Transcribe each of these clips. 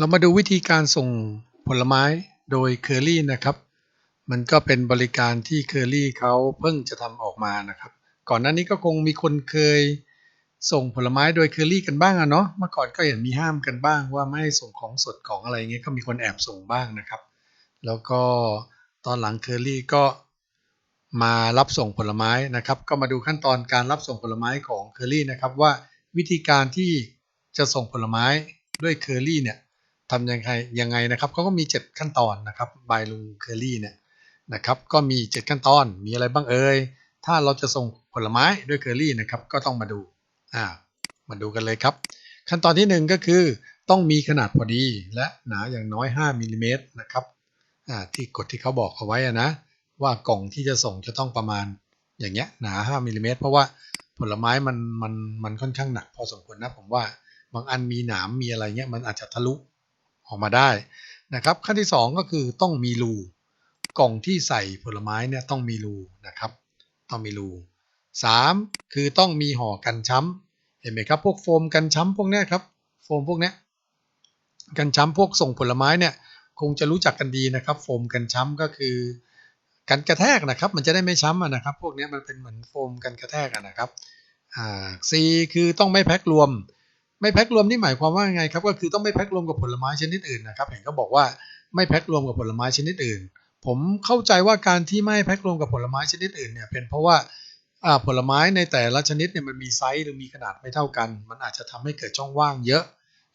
เรามาดูวิธีการส่งผลไม้โดยเคอรี่นะครับ มันก็เป็นบริการที่เคอรี่เขาเพิ่งจะทำออกมานะครับ ก่อนหน้านี้ก็คงมีคนเคยส่งผลไม้โดยเคอรี่กันบ้างอะเนาะ เมื่อก่อนก็เห็นมีห้ามกันบ้างว่าไม่ให้ส่งของสดของอะไรเงี้ย ก็มีคนแอบส่งบ้างนะครับ แล้วก็ตอนหลังเคอรี่ก็มารับส่งผลไม้นะครับ ก็มาดูขั้นตอนการรับส่งผลไม้ของเคอรี่นะครับว่าวิธีการที่จะส่งผลไม้ด้วยเคอรี่เนี่ย ทำยังไงยังไงนะครับเขาก็มี 7 ขั้นตอนนะครับบายลุงเคอรี่เนี่ยนะครับก็มี 7 ขั้นตอนมีอะไรบ้างเอ่ยถ้าเราจะส่งผลไม้ด้วยเคอรี่นะครับก็ต้องมาดูอ่ามาดูกันเลยครับ ขั้นตอนที่ 1 ก็คือต้องมีขนาดพอดีและหนาอย่างน้อย 5มิลลิเมตรนะครับอ่าที่กฎที่เขาบอกเอาไว้นะว่ากล่องที่จะส่งจะต้องประมาณอย่างเงี้ยหนา 5มิลลิเมตรเพราะว่าผลไม้มันมันมันค่อนข้างหนักพอสมควรนะผมว่าบางอันมีหนามมีอะไรเงี้ยมันอาจจะทะลุ ออกมาได้นะครับ ขั้นที่ 2 ก็คือต้องมีรูกล่องที่ใส่ผลไม้เนี่ยต้องมีรูนะครับ ต้องมีรู 3. คือต้องมีห่อกันช้ำเห็นไหมครับ พวกโฟมกันช้ำพวกนี้ครับโฟมพวกนี้กันช้ำพวกส่งผลไม้เนี่ยคงจะรู้จักกันดีนะครับ โฟมกันช้ำก็คือกันกระแทกนะครับ มันจะได้ไม่ช้ำนะครับ พวกนี้มันเป็นเหมือนโฟมกันกระแทกนะครับอ่า C คือต้องไม่แพ็ครวม ไม่แพ็ครวมนี่หมายความว่าไงครับก็คือต้องไม่แพ็ครวมกับผลไม้ชนิดอื่นนะครับเห็นเขาบอกว่าไม่แพ็ครวมกับผลไม้ชนิดอื่น ผมเข้าใจว่าการที่ไม่แพ็ครวมกับผลไม้ชนิดอื่นเนี่ยเป็นเพราะว่าผลไม้ในแต่ละชนิดเนี่ยมันมีไซส์หรือมีขนาดไม่เท่ากัน มันอาจจะทำให้เกิดช่องว่างเยอะ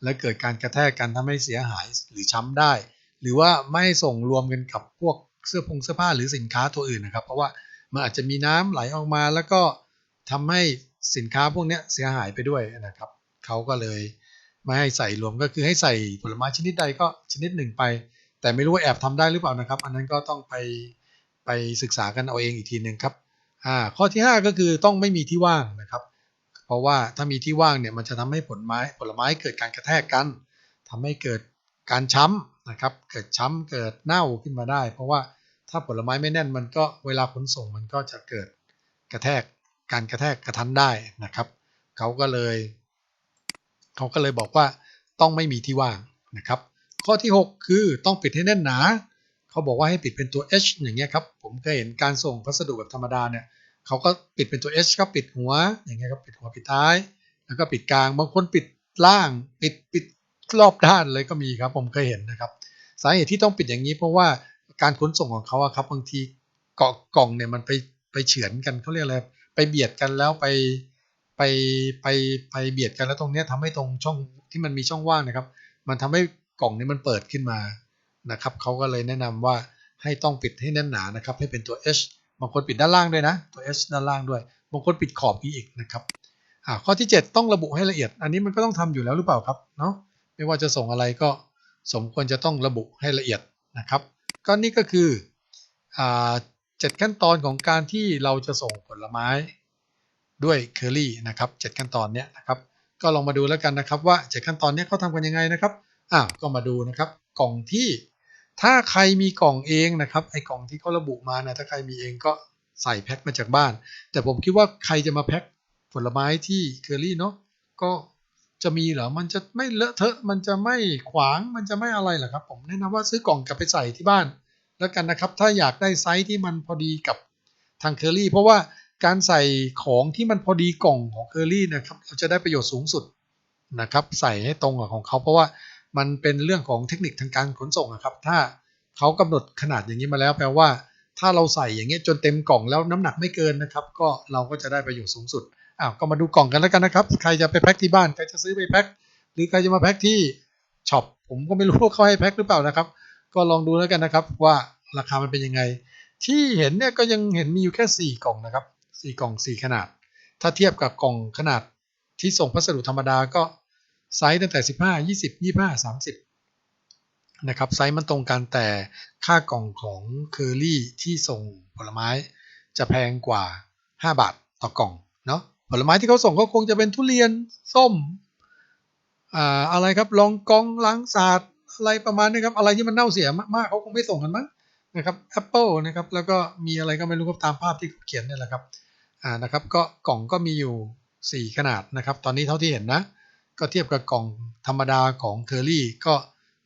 และเกิดการกระแทกกันทำให้เสียหายหรือช้ำได้ หรือว่าไม่ส่งรวมกันกับพวกเสื้อผงเสื้อผ้าหรือสินค้าตัวอื่นนะครับ เพราะว่ามันอาจจะมีน้ำไหลออกมาแล้วก็ทำให้สินค้าพวกนี้เสียหายไปด้วยนะครับ เขาก็เลยไม่ให้ใส่รวมก็คือให้ใส่ผลไม้ชนิดใดก็ชนิดหนึ่งไป แต่ไม่รู้ว่าแอบทำได้หรือเปล่านะครับ อันนั้นก็ต้องไปไปศึกษากันเอาเองอีกทีหนึ่งครับอ่าข้อที่ 5 ก็คือต้องไม่มีที่ว่างนะครับ เพราะว่าถ้ามีที่ว่างเนี่ยมันจะทำให้ผลไม้ผลไม้เกิดการกระแทกกันทำให้เกิดการช้ำนะครับเกิดช้ำเกิดเน่าขึ้นมาได้ เพราะว่าถ้าผลไม้ไม่แน่นมันก็เวลาขนส่งมันก็จะเกิดกระแทกการกระแทกกระทันได้นะครับ เขาก็เลย เขาก็เลยบอกว่าต้องไม่มีที่ว่างนะครับ ข้อที่ 6 คือต้องปิดให้แน่นหนา เขาบอกว่าให้ปิดเป็นตัว H อย่างเงี้ยครับ ผมเคยเห็นการส่งพัสดุแบบธรรมดาเนี่ยเขาก็ปิดเป็นตัว H ครับปิดหัวอย่างเงี้ยครับปิดหัวปิดท้าย แล้วก็ปิดกลาง บางคนปิดล่างปิดปิดรอบด้านเลยก็มีครับ ผมเคยเห็นนะครับ สาเหตุที่ต้องปิดอย่างนี้เพราะว่าการขนส่งของเขาครับบางทีเกาะกล่องเนี่ยมันไปไปเฉือนกันเขาเรียกอะไรไปเบียดกันแล้วไป ไปไปไปเบียดกันแล้วตรงนี้ทำให้ตรงช่องที่มันมีช่องว่างนะครับ มันทำให้กล่องนี้มันเปิดขึ้นมานะครับเขาก็เลยแนะนำว่าให้ต้องปิดให้แน่นหนานะครับ ให้เป็นตัว H บางคนปิดด้านล่างด้วยนะตัว H ด้านล่างด้วยบางคนปิดขอบนี้อีกนะครับอ่าข้อที่ 7 ต้องระบุให้ละเอียด อันนี้มันก็ต้องทำอยู่แล้วหรือเปล่าครับเนาะไม่ว่าจะส่งอะไรก็สมควรจะต้องระบุให้ละเอียดนะครับ ก็นี่ก็คืออ่าเจ็ดขั้นตอนของการที่เราจะส่งผลไม้ ด้วยเคอรี่นะครับเขั้นตอนเนี้ยนะครับก็ลองมาดูแล้วกันนะครับว่าเขั้นตอนนี้เขาทำกันยังไงนะครับอ้าวก็มาดูนะครับกล่องที่ถ้าใครมีกล่องเองนะครับไอ้กล่องที่เขาระบุมานะถ้าใครมีเองก็ใส่แพ็คมาจากบ้าน แต่ผมคิดว่าใครจะมาแพ็คผลไม้ที่เคอรี่เนาะก็จะมีเหรอ มันจะไม่เลอะเทอะมันจะไม่ขวางมันจะไม่อะไรหรอครับ ผมแนะนำว่าซื้อกล่องกลับไปใส่ที่บ้าน แล้วกันนะครับ ถ้าอยากได้ไซส์ที่มันพอดีกับทางเคอรี่เพราะว่า การใส่ของที่มันพอดีกล่องของเคอรี่นะครับเราจะได้ประโยชน์สูงสุดนะครับใส่ให้ตรงกับของเขาเพราะว่ามันเป็นเรื่องของเทคนิคทางการขนส่งนะครับ ถ้าเขากำหนดขนาดอย่างนี้มาแล้วแปลว่า ถ้าเราใส่อย่างเงี้ยจนเต็มกล่องแล้วน้ำหนักไม่เกินนะครับ ก็เราก็จะได้ประโยชน์สูงสุดอ้าวก็มาดูกล่องกันแล้วกันนะครับ ใครจะไปแพ็คที่บ้านใครจะซื้อไปแพ็คหรือใครจะมาแพ็คที่ช็อปผมก็ไม่รู้ว่าเขาให้แพ็คหรือเปล่านะครับ ก็ลองดูแล้วกันนะครับว่าราคามันเป็นยังไง ที่เห็นเนี่ยก็ยังเห็นมีอยู่แค่ 4 กล่องนะครับ 4 กล่อง 4 ขนาด ถ้าเทียบกับกล่องขนาดที่ส่งพัสดุธรรมดาก็ไซส์ตั้งแต่ 15 20 25 30 นะครับไซส์มันตรงกันแต่ค่ากล่องของเคอรี่ที่ส่งผลไม้จะแพงกว่า 5 บาทต่อกล่องเนาะผลไม้ที่เขาส่งก็คงจะเป็นทุเรียนส้มอ่าอะไรครับลองกองล้างสาดอะไรประมาณนี้ครับอะไรที่มันเน่าเสียมากๆเขาคงไม่ส่งกันมั้งนะครับแอปเปิลนะครับแล้วก็มีอะไรก็ไม่รู้ครับตามภาพที่เขียนนี่แหละครับ อ่านะครับก็กล่องก็มีอยู่ 4 ขนาดนะครับ ตอนนี้เท่าที่เห็นนะ ก็เทียบกับกล่องธรรมดาของเคอรี่ก็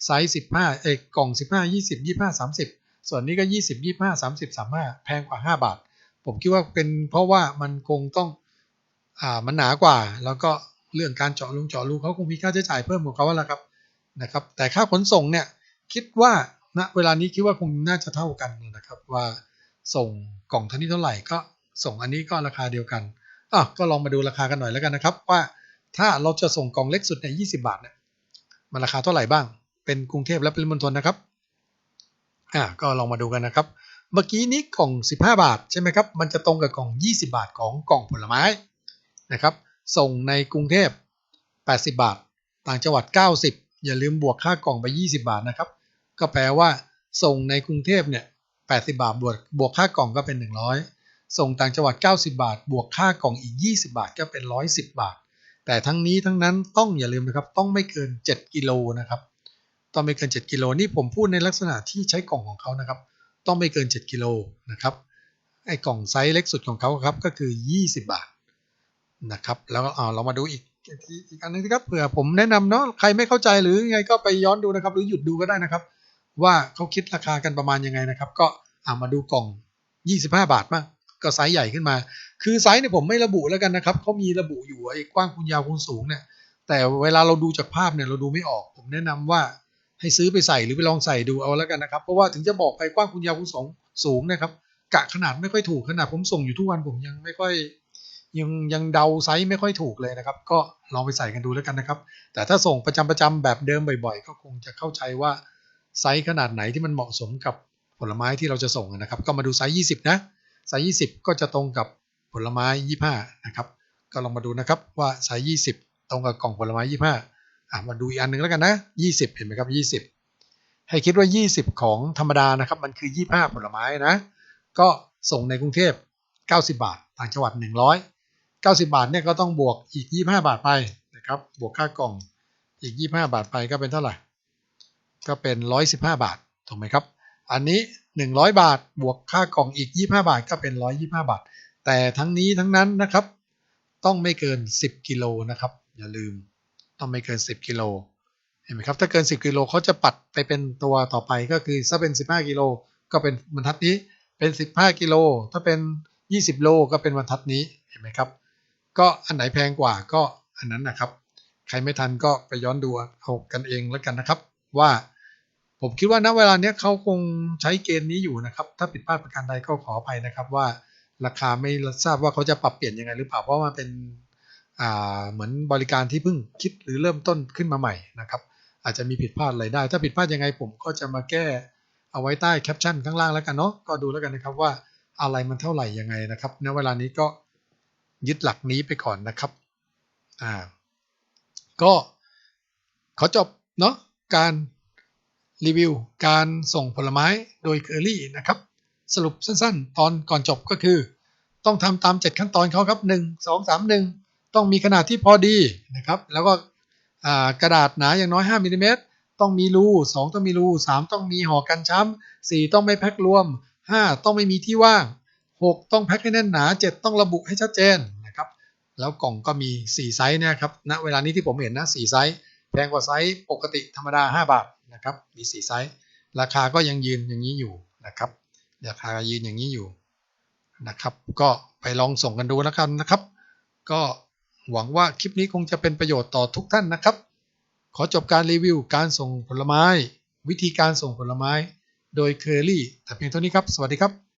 ไซส์15เอกกล่อง 15 20 25 30 ส่วนนี้ก็ 20 25 30 35 แพงกว่า 5 บาท ผมคิดว่าเป็นเพราะว่ามันคงต้องอ่ามันหนากว่า แล้วก็เรื่องการเจาะลุงเจาะรูเขาคงมีค่าใช้จ่ายเพิ่มของเขาแล้วครับนะครับ แต่ค่าขนส่งเนี่ยคิดว่าณเวลานี้คิดว่าคงน่าจะเท่ากันนะครับว่าส่งกล่องเท่านี้เท่าไหร่ก็ ส่งอันนี้ก็ราคาเดียวกันอะก็ลองมาดูราคากันหน่อยแล้วกันนะครับ ว่าถ้าเราจะส่งกล่องเล็กสุดใน20 บาทเนี่ยมันราคาเท่าไหร่บ้าง เป็นกรุงเทพและปริมณฑลนะครับอะก็ลองมาดูกันนะครับ เมื่อกี้นี้กล่อง 15 บาทใช่ไหมครับมันจะตรงกับกล่อง 20 บาทของกล่องผลไม้นะครับ ส่งในกรุงเทพ 80 บาท ต่างจังหวัด 90 อย่าลืมบวกค่ากล่องไป 20 บาทนะครับ ก็แปลว่าส่งในกรุงเทพเนี่ย80 บาทบวกบวกค่ากล่องก็เป็น 100 ส่งต่างจังหวัด 90 บาท บวกค่ากล่องอีก 20 บาทก็เป็น 110 บาท แต่ทั้งนี้ทั้งนั้นต้องอย่าลืมนะครับ ต้องไม่เกิน 7 กิโลนะครับ ต้องไม่เกิน 7 กิโลนี่ผมพูดในลักษณะที่ใช้กล่องของเขานะครับ ต้องไม่เกิน 7 กิโลนะครับ ไอ้กล่องไซส์เล็กสุดของเขาครับก็คือ 20 บาทนะครับ แล้วเอาเรามาดูอีกอีกอันนึงนะครับเผื่อผมแนะนำเนาะใครไม่เข้าใจหรือยังไงก็ไปย้อนดูนะครับ หรือหยุดดูก็ได้นะครับ ว่าเขาคิดราคากันประมาณยังไงนะครับ ก็เอามาดูกล่อง 25 บาทมาก ก็ไซส์ใหญ่ขึ้นมา คือไซส์เนี่ยผมไม่ระบุแล้วกันนะครับเขามีระบุอยู่ไอ้กว้างคูณยาวคูณสูงเนี่ย แต่เวลาเราดูจากภาพเนี่ยเราดูไม่ออก ผมแนะนำว่าให้ซื้อไปใส่หรือไปลองใส่ดูเอาแล้วกันนะครับ เพราะว่าถึงจะบอกไปกว้างคูณยาวคูณสูงสูงนะครับ กะขนาดไม่ค่อยถูกขนาดผมส่งอยู่ทุกวันผมยังไม่ค่อยยังยังเดาไซส์ไม่ค่อยถูกเลยนะครับ ก็ลองไปใส่กันดูแล้วกันนะครับ แต่ถ้าส่งประจำประจำแบบเดิมบ่อยๆ ก็คงจะเข้าใจว่าไซส์ขนาดไหนที่มันเหมาะสมกับผลไม้ที่เราจะส่งนะครับ ก็มาดูไซส์ 20 นะ ไซส์20 ก็จะตรงกับผลไม้ 25 นะครับ ก็ลองมาดูนะครับว่าไซส์20 ตรงกับกล่องผลไม้ 25 อะมาดูอีกอันหนึ่งแล้วกันนะ 20 เห็นไหมครับ 20 ให้คิดว่า 20 ของธรรมดานะครับ มันคือ 25 ผลไม้นะ ก็ส่งในกรุงเทพ 90 บาท ต่างจังหวัด 100 90 บาทเนี่ยก็ต้องบวกอีก 25 บาทไปนะครับ บวกค่ากล่องอีก 25 บาทไปก็เป็นเท่าไหร่ ก็เป็น 115 บาท ถูกไหมครับ อันนี้ 100 บาทบวกค่ากล่องอีก 25 บาทก็เป็น 125 บาท แต่ทั้งนี้ทั้งนั้นนะครับ ต้องไม่เกิน 10 กิโลนะครับ อย่าลืมต้องไม่เกิน 10 กิโลเห็นไหมครับถ้าเกิน 10 กิโลเขาจะปัดไปเป็นตัวต่อไปก็คือถ้าเป็น 15 กิโลก็เป็นบรรทัดนี้เป็น 15 กิโล ถ้าเป็น 20 โลก็เป็นบรรทัดนี้เห็นไหมครับ ก็อันไหนแพงกว่าก็อันนั้นนะครับ ใครไม่ทันก็ไปย้อนดูเอากันเองแล้วกันนะครับว่า ผมคิดว่าณเวลาเนี้ยเขาคงใช้เกณฑ์นี้อยู่นะครับ ถ้าผิดพลาดประการใดก็ขออภัยนะครับว่าราคาไม่ทราบว่าเขาจะปรับเปลี่ยนยังไงหรือเปล่าเพราะมันเป็นเหมือนบริการที่เพิ่งคิดหรือเริ่มต้นขึ้นมาใหม่นะครับ อาจจะมีผิดพลาดอะไรได้ ถ้าผิดพลาดยังไงผมก็จะมาแก้เอาไว้ใต้แคปชั่นข้างล่างแล้วกันเนาะก็ดูแล้วกันนะครับว่าอะไรมันเท่าไหร่ยังไงนะครับณเวลานี้ก็ยึดหลักนี้ไปก่อนนะครับอ่าก็ขอจบเนาะการ รีวิวการส่งผลไม้โดยเคอรี่นะครับ สรุปสั้นๆ ตอนก่อนจบก็คือ ต้องทำตาม 7 ขั้นตอนเขาครับ 1 2 3 1 ต้องมีขนาดที่พอดีนะครับ แล้วก็กระดาษหนาอย่างน้อย 5มิลลิเมตรต้องมีรู 2 ต้องมีรู 3 ต้องมีห่อกันช้ำ4 ต้องไม่แพ็ครวม 5 ต้องไม่มีที่ว่าง 6 ต้องแพ็คให้แน่นหนา 7 ต้องระบุให้ชัดเจนนะครับ แล้วกล่องก็มี 4 ไซส์นะครับณเวลานี้ที่ผมเห็นนะ 4 ไซส์ แพงกว่าไซส์ปกติธรรมดา 5 บาท นะครับ มี4ไซส์ราคาก็ยังยืนอย่างนี้อยู่นะครับราคายืนอย่างนี้อยู่นะครับ ก็ไปลองส่งกันดูแล้วกันนะครับ ก็หวังว่าคลิปนี้คงจะเป็นประโยชน์ต่อทุกท่านนะครับ ขอจบการรีวิวการส่งผลไม้ วิธีการส่งผลไม้ โดยเคอรี่แต่เพียงเท่านี้ครับ สวัสดีครับ